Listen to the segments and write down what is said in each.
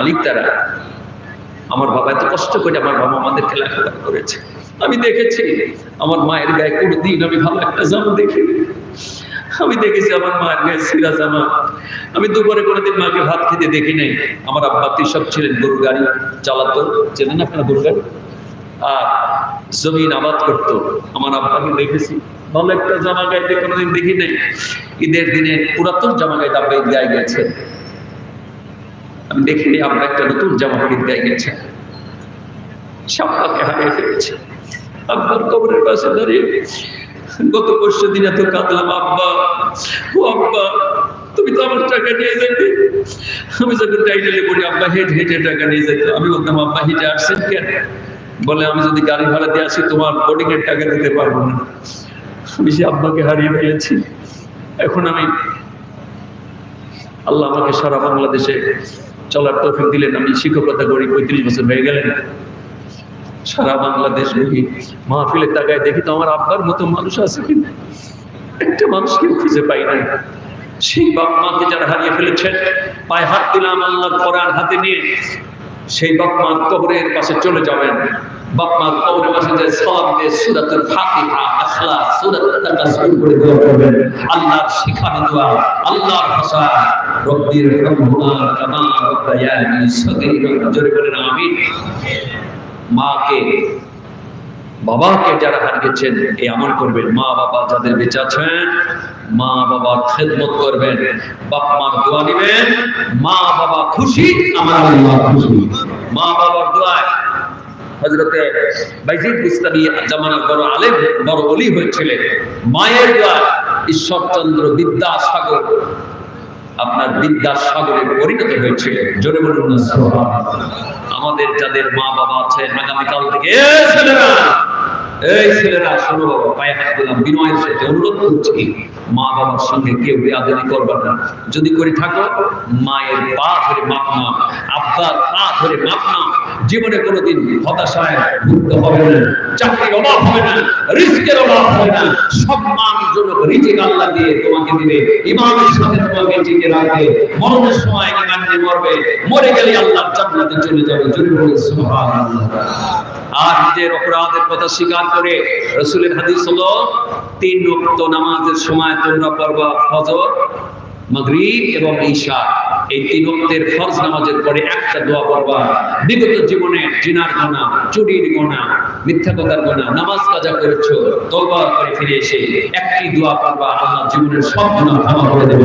মালিক তারা। আমার বাবা এত কষ্ট করে আমার বাবা আমাদেরকে লেখাপড়া করেছে। আমি দেখেছি, আমার মায়ের গায়ে কোনো দিন আমি ভালো একটা জামা দেখিনি। আমি দেখেছি আমার মায়ের গায়ে সিরা জামা। আমি দুপুরে কোনোদিন মাকে ভাত খেতে দেখি নাই। আমার আব্বা সব ছিলেন গরু গাড়ি চালাতো। চেনেন আপনার গরু গাড়ি? আর জমিন আবাদ করতো। আমার আব্বাকে দেখেছি। ভালো একটা জামা গাইতে কোনোদিন দেখি নাই। ঈদের দিনে পুরাতন জামা গাইতে আব্বা ঈদ গায়ে গেছে। আমি দেখিনি আব্বা একটা নতুন জামা গায়ে গেছে। সাপ্পাকে হারিয়ে ফেলেছে। আব্বার কবরের পাশে দাঁড়িয়ে গত পরশু দিন এত কাঁদলাম, আব্বা, ও আব্বা, তুমি তো আমার টাকা নিয়ে যাবে আমি যখন টাইটেলে পড়ি, আব্বা, হেঁটে হেঁটে টাকা নিয়ে যেত আমি বলতাম, আব্বা, হেঁটে আসছেন কেন? বলে, আমি যদি গাড়ি ভাড়া দিয়ে আসি, তোমার বোর্ডিং এর টাকা দিতে পারব না। আমি সে আব্বাকে হারিয়ে ফেলেছি। এখন আমি আল্লাহ আমাকে সারা বাংলাদেশে চলার তৌফিক দিলেন আমি শিক্ষকতা করি পঁয়ত্রিশ বছর হয়ে গেলেন। সারা বাংলাদেশ ঘুরি মাহফিলে তাকায় দেখি তো আমার আব্বার মতো মানুষ আছে কিন্তু একটা মানুষকে খুঁজে পাই না সেই বাপ মাকে যারা হারিয়ে ফেলেছেন, পায়ে হাত দিলাম আল্লাহর কোরআন হাতে নিয়ে। সেই বাপমার কবরের পাশে চলে যাবেন। বাপমার কবরের পাশে যে সব দিয়ে সুরাতুল ফাতিহা, আখলাস সুরাতুল তাকাসুর করে দোয়া করবেন। আল্লাহর শিখানো দোয়া, আল্লাহর ভাষা। রব্বির রহমান কামা রব্বায়ানি সগীরা জোরে বলেন, আমিন। মাকে বাবাকে যারা হারিয়েছেন এই আমল করবেন। মা, বাবা যাদের বেঁচে আছেন, মা, বাবা খেদমত করবেন। বাপ মার দোয়া নিবেন। মা, বাবা খুশি, আমার আল্লাহ খুশি। মা, বাবার দোয়ায় হজরতে বাইজিদ বুস্তানি জামানার বড় আলেম, বড় অলি হয়েছিলেন। মায়ের দোয়ায় ঈশ্বরচন্দ্র বিদ্যাসাগর, আপনার বিদ্যাসাগরে পরিণত হয়েছিলেন। জোরে বলুন আমাদের যাদের মা বাবা আছে, আগামীকাল থেকে ছেলেরা এই ছেলেরা পায়ে হাত দিলাম। বিনয়ের সাথে অনুরোধ করছি, মা বাবার সঙ্গে কেউ না। যদি করে থাকো, মায়ের পা ধরে আব্বার পা ধরে জীবনে কোনোদিন হতাশায় ভুগতে হবে না, চাকরির অভাব হবে না, রিস্কের অভাব হবে না। সম্মানজনক রিজিক আল্লাহ দিয়ে তোমাকে দিবে। ইমামের সাথে তোমাকে টিকে রাখবে। মরণের সময় ইমান মরবে। মরে গেলে আল্লাহ জান্নাতে চলে যাবে। জোরে বলে সুবহানাল্লাহ। আর নিজের অপরাধের কথা স্বীকার করে রসুলের হাদিস হলো, তিন রক্ত নামাজের সময় তোমরা পড়বা ফজর, মাগরিব এবং ঈশা। এই তিন ওয়াক্তের ফরজ নামাজের পরে একটা দোয়া পড়বা। বিগত জীবনে জিনার গোনা, চুরির গোনা মিথ্যা কথার গোনা নামাজ কাজা করেছ, তওবা করে ফিরে এসে একটি দোয়া পড়বা আল্লাহ জীবনের সব গুনাহ ক্ষমা করে দেবে।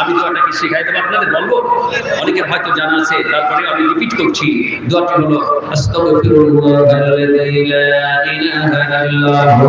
আমি দোয়াটা কি শেখাই দেব আপনাদের বলব? অনেকের হয়তো জানা আছে তারপরে আমি রিপিট করছি। দোয়াটি হলো, আস্তাগফিরুল্লাহ লা ইলাহা ইল্লাহু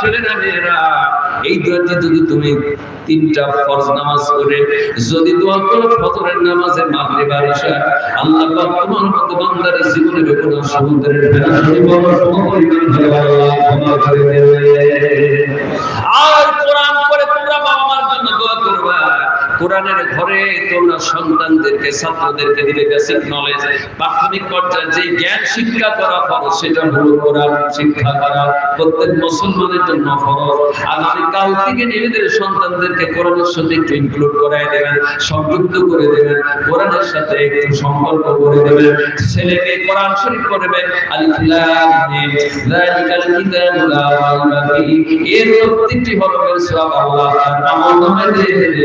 ছেলেরা মেয়েরা এই দোয়াটি যদি তুমি তিনটা ফরজ নামাজ করে যদি দোয়া করো নামাজে মাগরিব আর আল্লাহ পাক তোমার মতো বান্দার জীবনের উপর সমুদ্রের ভেলা আর কোরআন কোরআনের ঘরে তোমরা সন্তানদেরকে, ছাত্রদেরকে দিলে বেসিক নলেজ প্রাথমিক পর্যায়ে যে জ্ঞান শিক্ষা করা ফরজ, সেটা হলো কোরআন শিক্ষা করা, প্রত্যেক মুসলমানের জন্য ফরজ। আগামী কাল থেকে নিজেদের সন্তানদেরকে কোরআনের সাথে একটু ইনক্লুড করায় দেবেন, সংযুক্ত করে দেবেন, কোরআনের সাথে একটু সম্পর্ক করে দেবেন। ছেলেকে কোরআন শরীফ করবেন আলিফ যালিকাল কিতাবু লা রাইবা ফিহি এর প্রত্যেকটি হরফের সওয়াব আল্লাহ আমলনামায় দিয়ে দেবে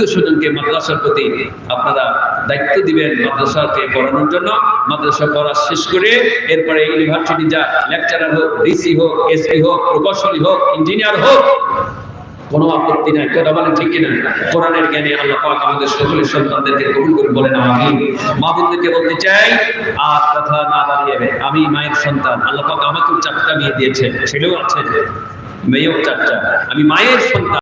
আত্মীয় স্বজনকে মাদ্রাসার প্রতি আপনারা দায়িত্ব দিবেন মাদ্রাসাকে পড়ানোর জন্য। মাদ্রাসা পড়া শেষ করে এরপরে ইউনিভার্সিটি যা লেকচারার হোক, ডিসি হোক এসপি হোক, প্রকৌশলী হোক, ইঞ্জিনিয়ার হোক, কোনো আপত্তি নাই। কথা বলেন ঠিক কিনা? কোরআনের জ্ঞানে আল্লাহ পাক আমাদের সকলের সন্তানদেরকে কবুল করে বলেন আমিন। মা বোনদেরকে বলতে চাই, আর কথা না দাঁড়িয়ে আমি মায়ের সন্তান। আল্লাহ পাক আমাকেও চারটা মেয়ে দিয়েছে ছেলেও আছে মেয়েও চাচা আমি মায়ের সন্তান।